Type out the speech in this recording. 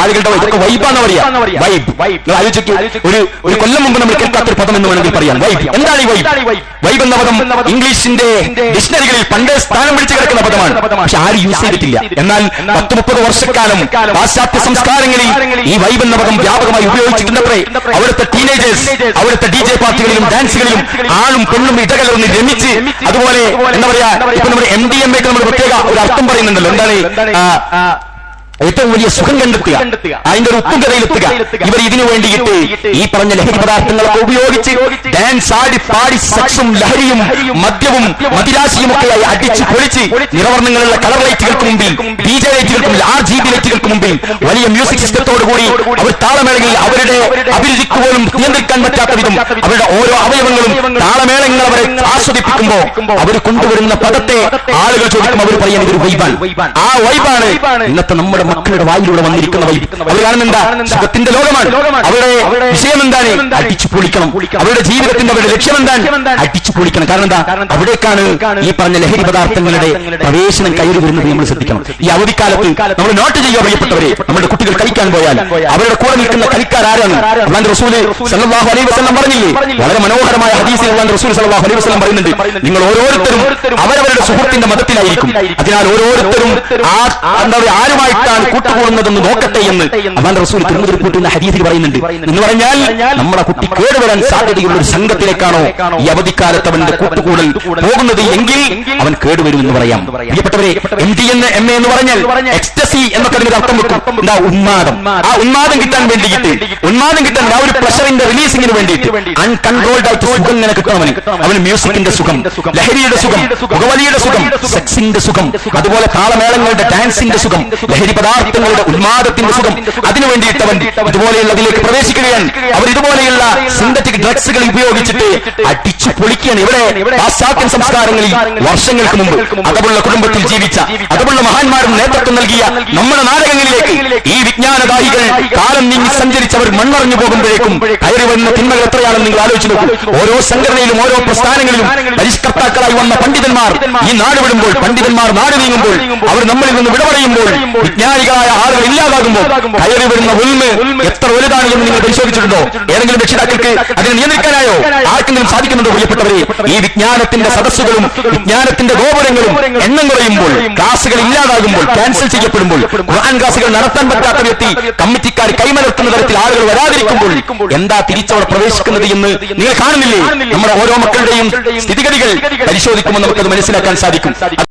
ആളുകളുടെ ഇതൊക്കെ വൈബാന്ന് പറയാ. വൈബ്. നിങ്ങൾ ആലോചിച്ചു ഒരു ഒരു കൊല്ലം മുമ്പ് നമ്മൾ കേൾക്കാത്തൊരു പദം എന്ന് വേണമെങ്കിൽ പറയാം. വൈബ്. എന്താണ് ഈ വൈബ്? വൈബ്? എന്ന പദം ഇംഗ്ലീഷിന്റെ ഡിക്ഷണറികളിൽ പണ്ട് സ്ഥാനം പിടിച്ചു കിടക്കുന്ന പദമാണ്. പക്ഷെ ആരും യൂസ് ചെയ്തിട്ടില്ല. എന്നാൽ പത്ത് മുപ്പത് വർഷക്കാലം പാശ്ചാത്യ സംസ്കാരങ്ങളിൽ ഈ വൈബ് എന്ന പദം വ്യാപകമായി ഉപയോഗിച്ചിട്ടുണ്ടത്രേ. അവിടുത്തെ ടീനേജേഴ്സ് അവിടുത്തെ ഡി ജെ പാർട്ടികളിലും ഡാൻസുകളിലും ആളും പെണ്ണും ഇടകലർന്ന് രമിച്ച് അതുപോലെ എന്താ പറയാ? ഇപ്പൊ നമ്മുടെ എം ഡി എം എക്ക് നമ്മൾ പ്രത്യേക ഒരു അർത്ഥം പറയുന്നുണ്ടല്ലോ. എന്താണ്? ഏറ്റവും വലിയ സുഖം കണ്ടെത്തുക. അതിന്റെ ഒരു ഉത്തുംഗതയിലെത്തുക ഇവർ ഇതിനു വേണ്ടിയിട്ട് ഈ പറഞ്ഞ ലഹരി പദാർത്ഥങ്ങളൊക്കെ ഉപയോഗിച്ച് ഡാൻസ് ആടി പാടി സെക്സും ലഹരിയും മദ്യവും മതിരാശിയും ഒക്കെയായി അടിച്ച് പൊളിച്ച് നിറവർണങ്ങളുള്ള കളർ ലൈറ്റുകൾക്ക് മുമ്പിൽ ഡി ജെ ലൈറ്റുകൾക്കും ആർ ജി ബി ലൈറ്റുകൾക്ക് മുമ്പിൽ വലിയ മ്യൂസിക് സിസ്റ്റത്തോടു കൂടി അവർ താളമേളയിൽ അവരുടെ അഭിരുചിക്ക് പോലും നിയന്ത്രിക്കാൻ പറ്റാത്ത വിധം അവരുടെ ഓരോ അവയവങ്ങളും താളമേളങ്ങൾ അവരെ ആസ്വദിപ്പിക്കുമ്പോ അവർ കൊണ്ടുവരുന്ന പദത്തെ ആളുകൾ ചോദിക്കും അവർ പറയാൻ ഇതൊരു വൈബാണ്. ആ വൈബാണ് ഇന്നത്തെ നമ്മുടെ മക്കളുടെ വായിലൂടെ വന്നിരിക്കുന്ന വൈബ്. അവർ കാണുന്നുണ്ടാ സുഖത്തിന്റെ ലോകമാണ്. അവരുടെ വിഷയം എന്താണ്? അടിച്ചു പൊളിക്കണം. അവരുടെ ജീവിതത്തിന്റെ അവരുടെ ലക്ഷ്യം എന്താണ്? അടിച്ചു പൊളിക്കണം. കാരണം എന്താ? അവിടേക്കാണ് ഈ പറഞ്ഞ ലഹരി പദാർത്ഥങ്ങളുടെ പ്രവേശനം കയറി വരുന്നത് നമ്മൾ ശ്രദ്ധിക്കണം. ഈ അവധിക്കാലത്ത് നമ്മൾ നോട്ട് ചെയ്യുക പ്രിയപ്പെട്ടവരെ നമ്മുടെ കുട്ടികൾ കളിക്കാൻ പോയാൽ അവരുടെ കൂടെ നിൽക്കുന്ന കളിക്കാർ ആരാണ് അള്ളാന്റെ റസൂൽ സല്ലല്ലാഹു അലൈഹി വസല്ലം പറഞ്ഞില്ലേ? വളരെ മനോഹരമായ ഹദീസിൽ അള്ളാന്റെ റസൂൽ സല്ലല്ലാഹു അലൈഹി വസല്ലം പറയുന്നുണ്ട്. നിങ്ങൾ ഓരോരുത്തരും അവരവരുടെ സുഹൃത്തിന്റെ മതത്തിലായിരിക്കും. അതിനാൽ ഓരോരുത്തരും ആ എന്താ പറയുക ആരുമായിട്ടാണ് കൂട്ടുകൂടുന്നതെന്ന് നോക്കട്ടെ എന്ന് അള്ളാന്റെ റസൂൽ കൂട്ടുന്ന ഹദീസിൽ പറയുന്നുണ്ട്. എന്ന് പറഞ്ഞാൽ നമ്മുടെ കുട്ടി കേടുവരാൻ സാധ്യതയുള്ള ഒരു സംഘത്തിലേക്കാണോ ഈ അവധിക്കാലത്ത് അവന്റെ കൂട്ടുകൂടൽ പോകുന്നത് എങ്കിൽ അവൻ കേടുവരുമെന്ന് പറയാം. പ്രിയപ്പെട്ടവരെ എം ഡി എന്ന് എം എ എന്ന് പറഞ്ഞാൽ എക്സ്റ്റസി എന്നൊക്കെ അർത്ഥം വെക്കും. എന്താ ഉന്മാദം. ആ ഉന്മാദം. കിട്ടാൻ വേണ്ടിയിട്ട്. ഉന്മാദം കിട്ടാൻ ആ ഒരു പ്രഷറിന്റെ റിലീസിങ്ങിന് വേണ്ടിയിട്ട്. അൺകൺട്രോൾഡ് ആയിട്ട് സുഖം ഇങ്ങനെ കിട്ടും അവന്. അവന്. മ്യൂസിക്കിന്റെ സുഖം ലഹരിയുടെ സുഖം പുകവലിയുടെ സുഖം. സെക്സിന്റെ സുഖം അതുപോലെ താളമേളങ്ങളുടെ ഡാൻസിന്റെ സുഖം ലഹരി പദാർത്ഥങ്ങളുടെ ഉന്മാദത്തിന്റെ സുഖം. അതിനു വേണ്ടിയിട്ട് അവൻ ഇതുപോലെയുള്ളതിലേക്ക് പ്രവേശിക്കുകയാണ്. അവർ ഇതുപോലെയുള്ള സിന്തറ്റിക് ഡ്രഗ്സുകൾ ഉപയോഗിച്ചിട്ട് അടിച്ചു പൊളിക്കുകയാണ്. ഇവിടെ പാശ്ചാത്യ സംസ്കാരങ്ങളിൽ വർഷങ്ങൾക്ക് മുമ്പ് അതവുള്ള കുടുംബത്തിൽ ജീവിച്ച അതവുള്ള മഹാന്മാരും നേതൃത്വം നൽകിയ നമ്മുടെ നാടകങ്ങളിലേക്ക് ഈ വിജ്ഞാനദാഹികൾ കാലം നീങ്ങി സഞ്ചരിച്ചവർ മൺമറഞ്ഞു പോകുമ്പോഴേക്കും കയറി വരുന്ന തിന്മകൾ എത്രയാണെന്ന് നിങ്ങൾ ആലോചിച്ച് നോക്കൂ. ഓരോ സംഘടനയിലും ഓരോ പ്രസ്ഥാനങ്ങളിലും പരിഷ്കർത്താക്കളായി വന്ന പണ്ഡിതന്മാർ ഈ നാട് വിടുമ്പോൾ പണ്ഡിതന്മാർ നാട് നീങ്ങുമ്പോൾ അവർ നമ്മളിൽ നിന്ന് വിടപറയുമ്പോൾ വിജ്ഞാനികളായ ആളുകൾ ഇല്ലാതാകുമ്പോൾ കയറി വരുന്ന ഉൽമ് എത്ര വലുതാണ് എന്ന് നിങ്ങൾ പരിശോധിച്ചിട്ടുണ്ടോ? ഏതെങ്കിലും രക്ഷിതാക്കൾക്ക് അതിനെ നിയന്ത്രിക്കാനായോ? ആർക്കെങ്കിലും സാധിക്കുന്നുണ്ടോ പ്രിയപ്പെട്ടവരെ? ഈ വിജ്ഞാനത്തിന്റെ സദസ്സുകളും വിജ്ഞാനത്തിന്റെ ഗോപുരങ്ങളും എണ്ണം കുറയുമ്പോൾ ക്ലാസുകൾ ഇല്ലാതാകുമ്പോൾ ക്യാൻസൽ ചെയ്യപ്പെടുമ്പോൾ ഖുർആൻ ക്ലാസുകൾ നടത്താൻ പറ്റാത്ത വ്യക്തി കമ്മിറ്റിക്കാർ കൈമലർത്തുന്ന തരത്തിൽ ആളുകൾ വരാതിരിക്കുമ്പോൾ എന്താ തിരിച്ചവിടെ പ്രവേശിക്കുന്നത് എന്ന് നിങ്ങൾ കാണുന്നില്ലേ? നമ്മുടെ ഓരോ മക്കളുടെയും സ്ഥിതിഗതികൾ പരിശോധിക്കുമ്പോൾ നമുക്കത് മനസ്സിലാക്കാൻ സാധിക്കും.